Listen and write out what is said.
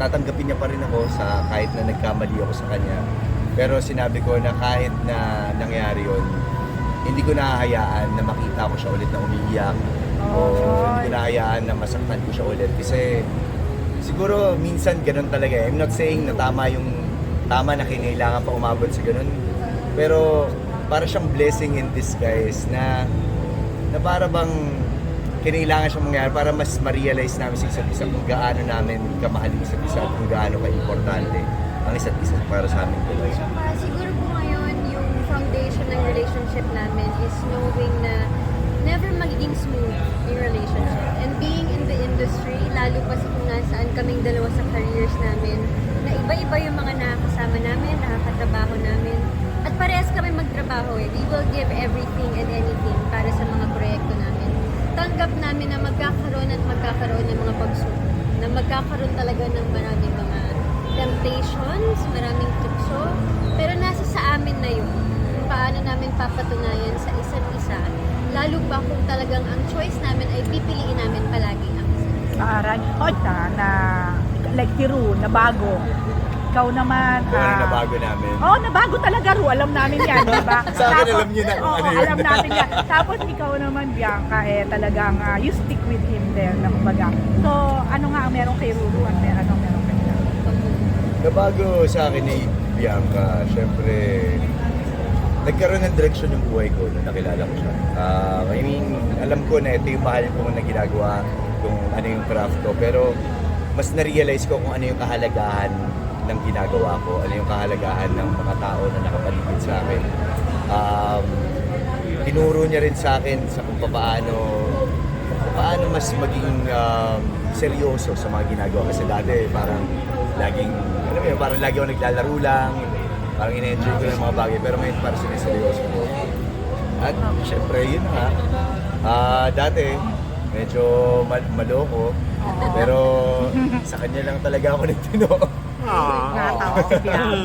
tatanggapin niya pa rin ako sa kahit na nagkamali ako sa kanya. Pero sinabi ko na kahit na nangyari yon hindi ko nahahayaan na makita ko siya ulit na umiiyak o hindi ko nahahayaan na masaktan ko siya ulit kasi siguro minsan ganun talaga eh. I'm not saying na tama yung tama na kinailangan pa umabot sa ganun pero para siyang blessing in disguise na na para bang kinailangan siyang mangyari para mas ma-realize namin sa isa't isa kung gaano namin kamahal yung isa't isa at kung gaano ka-importante ang isa't isa para sa amin dalawa. Saka siguro po ngayon, yung foundation ng relationship namin is knowing na never magiging smooth yung relationship. And being in the industry, lalo pa sa kung nasaan kaming dalawa sa careers namin, na iba-iba yung mga nakakasama namin, nakakatrabaho namin. At parehas kami magtrabaho eh. We will give everything and anything para sa mga proyekto namin. Tanggap namin na magkakaroon at magkakaroon ng mga pagsubok. Na magkakaroon talaga ng maraming mga temptations, maraming tukso. Pero nasa sa amin na yun. Paano namin papatunayan sa isa't isa. Lalo pa kung talagang ang choice namin ay pipiliin namin palagi ang isa't isa. Aral. O, na, na, like si Ru, na bago. Ikaw naman. Kung ano ah, na bago namin. Oo, oh, nabago talaga, Ru. Alam namin yan, di ba? Sa akin, alam niyo na kung oo, ano yun. alam natin yan. Tapos ikaw naman, Bianca, eh, talagang ah, you stick with him there, na kumbaga. So, ano nga ang meron kay Ruru at meron anong meron kay Bianca? Nabago sa akin ni Bianca, syempre, nagkaroon ng direksyon yung buhay ko nung nakilala ko siya. Ah, I mean, alam ko na ito yung mahal ko na ginagawa, kung ano yung craft ko, pero mas na-realize ko kung ano yung kahalagahan ng ginagawa ko, ano yung kahalagahan ng mga tao na nakapaligid sa akin. Um, tinuro niya rin sa akin sa kung paano paano mas maging um, seryoso sa mga ginagawa. Kasi dati parang laging, mo yun, parang lagi ako naglalaro lang, parang ina-enjoy ko yung mga bagay, pero ngayon parang siniseryoso ko. At syempre, yun na nga. Ah, dati, medyo mal- maloko, pero sa kanya lang talaga ako nagtino. Natawa si Bianca.